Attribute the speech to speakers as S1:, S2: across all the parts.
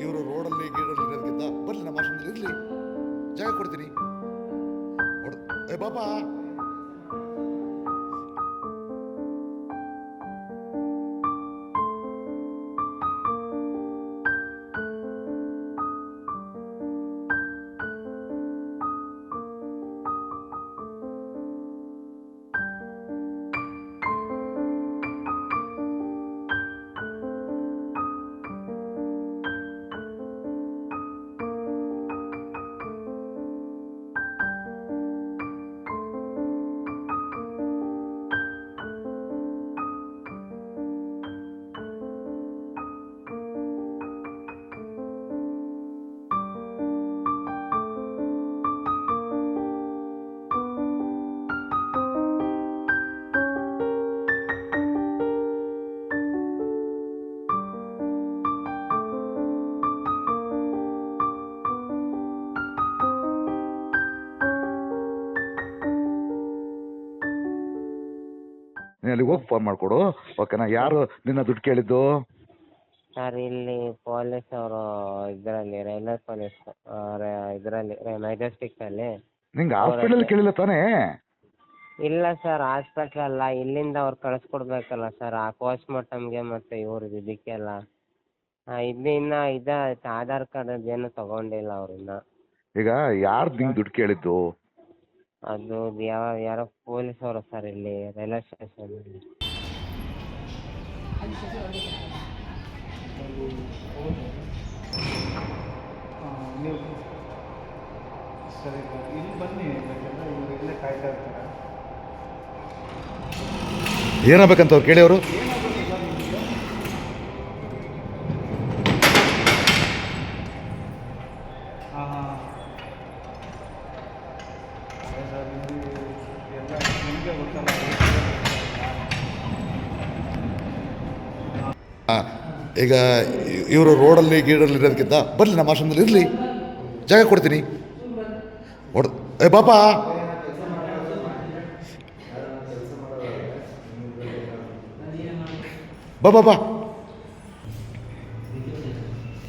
S1: ಇವರು ರೋಡಲ್ಲಿ ಗೀಡಲ್ಲಿ ಇರೋದಕ್ಕಿಂತ ಬರಲಿ ನಮ್ಮ ಇರಲಿ. ಜಾಗ ಕೊಡ್ತೀನಿ. ಏ ಬಾಬಾ ನೀನು ಅಲ್ಲಿಗೆ ಹೋಗಿ ಫೋನ್ ಮಾಡಿಕೊಡು. ಓಕೆನಾ ಯಾರು ನಿನ್ನ ದುಡ್ಡು ಕೇಳಿದ್ದು?
S2: ಸರ್ ಇಲ್ಲಿ ಪೊಲೀಸ್ ಅವರು ಇದರಲ್ಲಿ ರೈಲ್ವೆ ಪೊಲೀಸ್ ಇದರಲ್ಲಿ ಮೆಜೆಸ್ಟಿಕ್ಕಲ್ಲಿ
S1: ನಿಂಗೆ ಹಾಸ್ಪಿಟಲ್ ಕೇಳಿಲ್ಲ ತಾನೇ?
S2: ಇಲ್ಲ ಸರ್ ಹಾಸ್ಪಿಟ್ಲ್ ಅಲ್ಲ. ಇಲ್ಲಿಂದ ಅವ್ರು ಕಳಿಸ್ಕೊಡ್ಬೇಕಲ್ಲ ಸರ್. ಆ ಪೋಸ್ಟ್ ಮಾರ್ಟಮ್ಗೆ ಮತ್ತೆ ಇವ್ರದ್ದು ಇದಕ್ಕೆಲ್ಲ. ಇಲ್ಲಿ ಇನ್ನ ಇದ ಆಧಾರ್ ಕಾರ್ಡ್ ಏನು ತಗೊಂಡಿಲ್ಲ ಅವ್ರನ್ನ
S1: ಈಗ ಯಾರು ನಿಂಗೆ ದುಡ್ಡು ಕೇಳಿದ್ದು?
S2: ಅದು ಯಾವ, ಯಾರೋ ಪೊಲೀಸ್ ಅವರು ಸರ್ ಇಲ್ಲಿ, ರೈಲ್ವೆ ಸ್ಟೇಷನಲ್ಲಿ
S3: ನೀವು ಸರಿ ಇಲ್ಲಿ ಬನ್ನಿ ಯಾಕಂದರೆ ಇವರು ಇಲ್ಲೇ ಕಾಯ್ತಾ ಇರ್ತಾರೆ
S1: ಏನಾಗಬೇಕಂತ ಅವ್ರು ಕೇಳಿ ಅವರು
S3: ಹಾಂ ಹಾಂ ಅದೇ ಸರ್ ಇಲ್ಲಿ ಎಲ್ಲ ನಿಮಗೆ ಗೊತ್ತಲ್ಲ
S1: ಈಗ ಇವರು ರೋಡಲ್ಲಿ ಗೀಡಲ್ಲಿ ಇರೋದಕ್ಕಿಂತ ಬರಲಿ ನಮ್ಮ ಆಶ್ರಮದಲ್ಲಿ ಇರಲಿ. ಜಾಗ ಕೊಡ್ತೀನಿ. ಹೊಡ್ ಏ, ಬಾಪಾ! ಬಾ ಬಾ ಬಾ.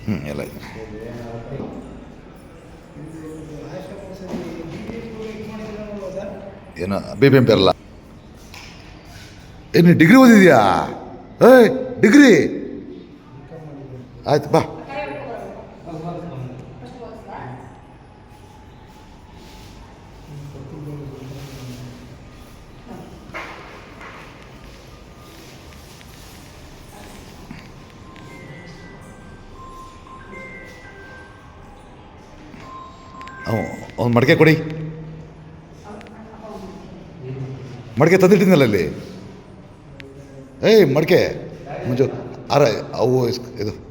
S1: ಹ್ಞೂ ಎಲ್ಲ ಏನು ಬಿ ಬಿ ಎಂ ಪಿ ಅಲ್ಲ? ಏನು ಡಿಗ್ರಿ ಓದಿದ್ಯಾ? ಏಯ್, ಡಿಗ್ರಿ? ಆಯ್ತು ಬಾ. ಒಂದು ಮಡಿಕೆ ಕೊಡಿ. ಮಡಿಕೆ ತಂದಿಟ್ಟಿದ್ನಲ್ಲ ಅಲ್ಲಿ? ಏಯ್ ಮಡಿಕೆ. ಮುಂಚೆ ಅರ ಅವು ಇದು.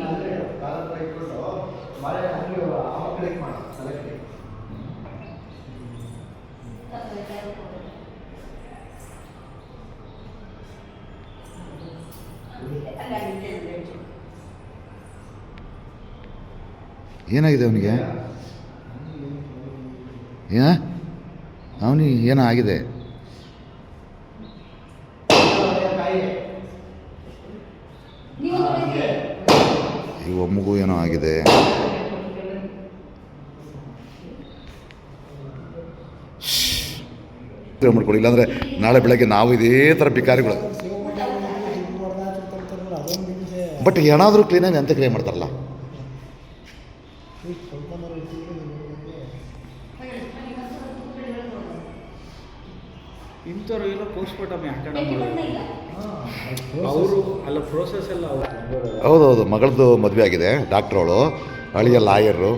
S1: ಏನಾಗಿದೆ ಅವನಿಗೆ? ಏನ ಅವನಿಗೆ ಏನೋ ಆಗಿದೆ? ಈ ಒಮ್ಮಗೂ ಏನೋ ಆಗಿದೆ. ಮಾಡ್ಕೊಳ್ಳಿ ಇಲ್ಲಾಂದ್ರೆ ನಾಳೆ ಬೆಳಗ್ಗೆ ನಾವು ಇದೇ ಥರ ಬಿಕಾರಿಗಳು ಬಟ್ ಏನಾದರೂ ಕ್ಲೀನಾಗಿ ಅಂತ್ಯಕ್ರಿಯೆ ಮಾಡ್ತಾರಲ್ಲ?
S3: ಇಂಥವ್ರು ಎಲ್ಲ ಪೋಸ್ಟ್ಮಾರ್ಟಮ್ ಅವರು ಅಲ್ಲ ಪ್ರೋಸೆಸ್ ಎಲ್ಲ ಅವ್ರು
S1: ಹೌದೌದು ಮಗಳದ್ದು ಮದುವೆ ಆಗಿದೆ ಡಾಕ್ಟ್ರವಳು ಅಳಿಯ ಲಾಯರು.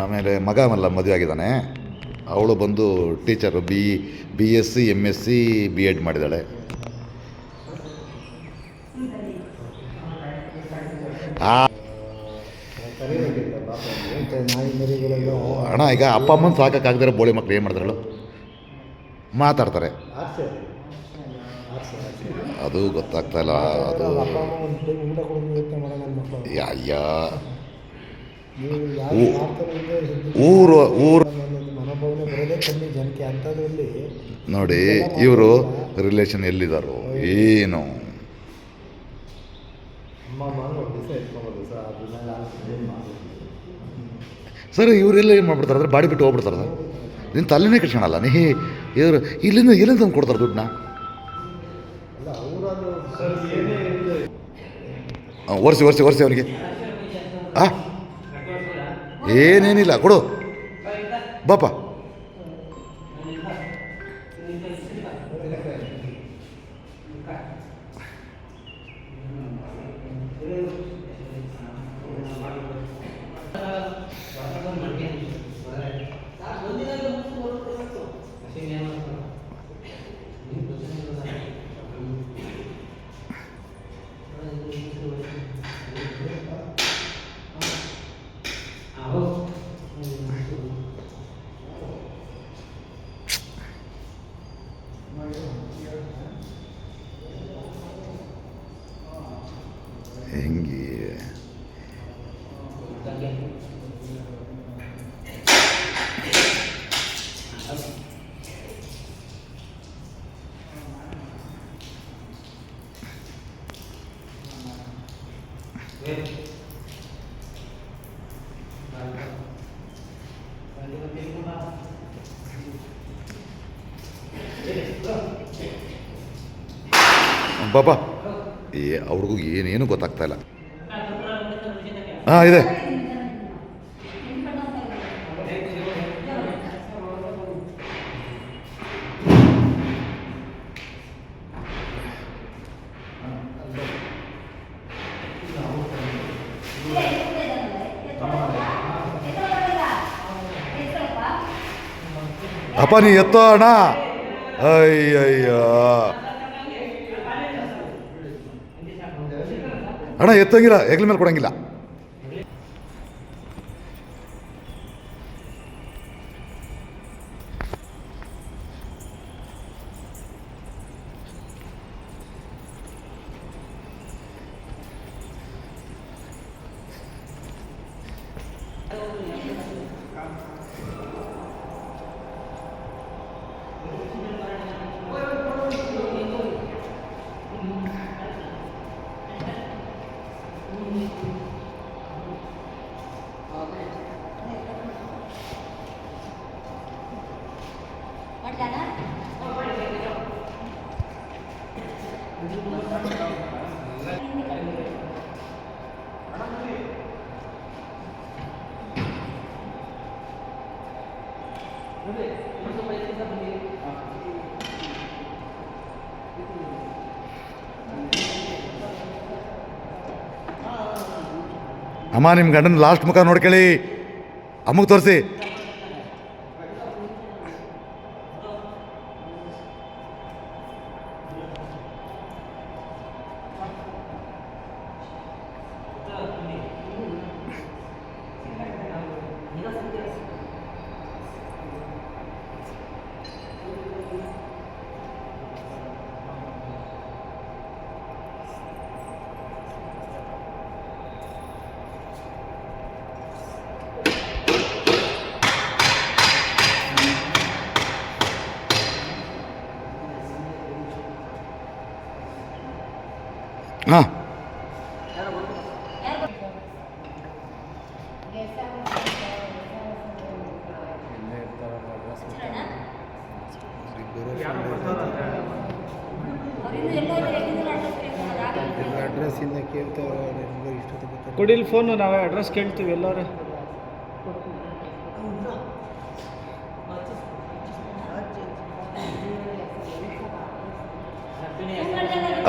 S1: ಆಮೇಲೆ ಮಗ ಮಲ್ಲ ಮದುವೆ ಆಗಿದ್ದಾನೆ. ಅವಳು ಬಂದು teacher B B S C M S C B Ed ಮಾಡಿದ್ದಾಳೆ ಅಣ್ಣ ಈಗ ಅಪ್ಪ ಅಮ್ಮನ ಸಾಕಾಗದಿರೋ ಬೋಳಿ ಮಕ್ಳು ಏನು ಮಾಡ್ತಾರಲ್ಲ ಮಾತಾಡ್ತಾರೆ. ಅದು ಗೊತ್ತಾಗ್ತಾ ಇಲ್ಲ, ಅದು ಅಯ್ಯ ಊರು ಊರು. ನೋಡಿ, ಇವರು ರಿಲೇಷನ್ ಎಲ್ಲಿದ್ದಾರೋ ಏನು.
S4: ಸರ್,
S1: ಇವರೆಲ್ಲ ಏನು ಮಾಡ್ಬಿಡ್ತಾರೆ ಅಂದರೆ ಬಾಡಿ ಬಿಟ್ಟು ಹೋಗ್ಬಿಡ್ತಾರೆ. ನಿನ್ನ ತಲೆನೇ ಕಟ್ಕೊಳಲ್ಲ ನೀ ಇವರು ಇಲ್ಲಿಂದ ಎಲ್ಲಿಂದ ತಂದು ಕೊಡ್ತಾರೆ ದುಡ್ಡನ್ನ? ಒರೆಸಿ ಒರೆಸಿ ಒರೆಸಿ ಅವನಿಗೆ. ಆ? ಏನೇನಿಲ್ಲ ಕೊಡು. ಬಾಪ. ಬಾಬಾ ಏ ಅವ್ರಿಗೂ ಏನೇನು ಗೊತ್ತಾಗ್ತಾ ಇಲ್ಲ. ಹಾಂ ಇದೆ. ಅಪ್ಪ ನೀ ಎತ್ತೋ ಅಣ್ಣ ಅಯ್ಯಯ್ಯ ಅಣ್ಣ ಎತ್ತಂಗಿಲ್ಲ ಹೆಗ್ಲ ಮೇಲೆ ಕೊಡಂಗಿಲ್ಲ ಅಮ್ಮ ನಿಮ್ಮ ಗಂಡನ ಲಾಸ್ಟ್ ಮುಖ ನೋಡ್ಕೊಳ್ಳಿ ಅಮ್ಮಗೆ ತೋರಿಸಿ ಹಾಂ
S4: ಕೇಳ್ತವ್ರೆ ಗೊತ್ತಾಗ
S3: ಕೊಡಿಲ್ ಫೋನು ನಾವೇ ಅಡ್ರೆಸ್ ಕೇಳ್ತೀವಿ ಎಲ್ಲರೂ.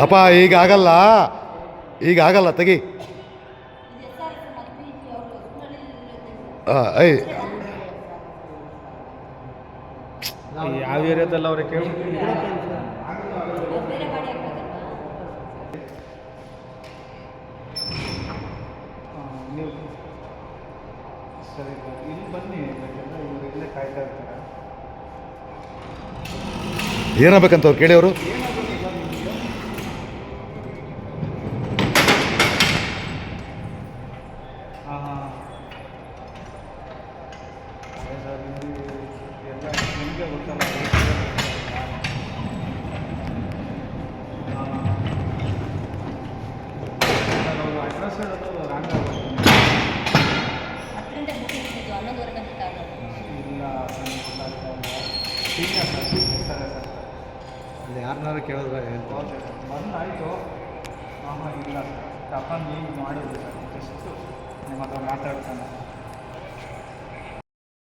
S1: ಅಪ್ಪ ಈಗ ಆಗಲ್ಲ. ಈಗ ಆಗಲ್ಲ ತೆಗಿ. ಹಾಂ ಐ
S3: ಯಾವ ಏರಿಯಾದಲ್ಲಿ ಅವ್ರಿಗೆ ಕೇಳಿ ಸರಿ ಸರ್. ಇಲ್ಲಿ ಬನ್ನಿ ಯಾಕಂದ್ರೆ ಇವರು ಇಲ್ಲೇ ಕಾಯ್ತಾ ಇರ್ತಾರೆ.
S1: ಏನಾಗಬೇಕಂತ ಅವ್ರು? ಕೇಳಿ ಅವರು
S3: ಅಡ್ರೆಸ್ ಹೇಳೋದು ರಾಂಗ್ ಆಗುತ್ತೆ ಸೀನಿಯರ್ ಸರ್
S5: ಅಲ್ಲಿ ಯಾರನ್ನಾರು ಕೇಳಿದ್ರೆ
S3: ಸರ್ ಬಂದಾಯಿತು. ಹಾಂ ಇಲ್ಲ. ಸರ್ ಅಪ್ಪ ನೀವು ಮಾಡೋದು ಸರ್ ಜಸ್ಟು ನಿಮ್ಮ ಹತ್ರ ಮಾತಾಡ್ತಾನೆ.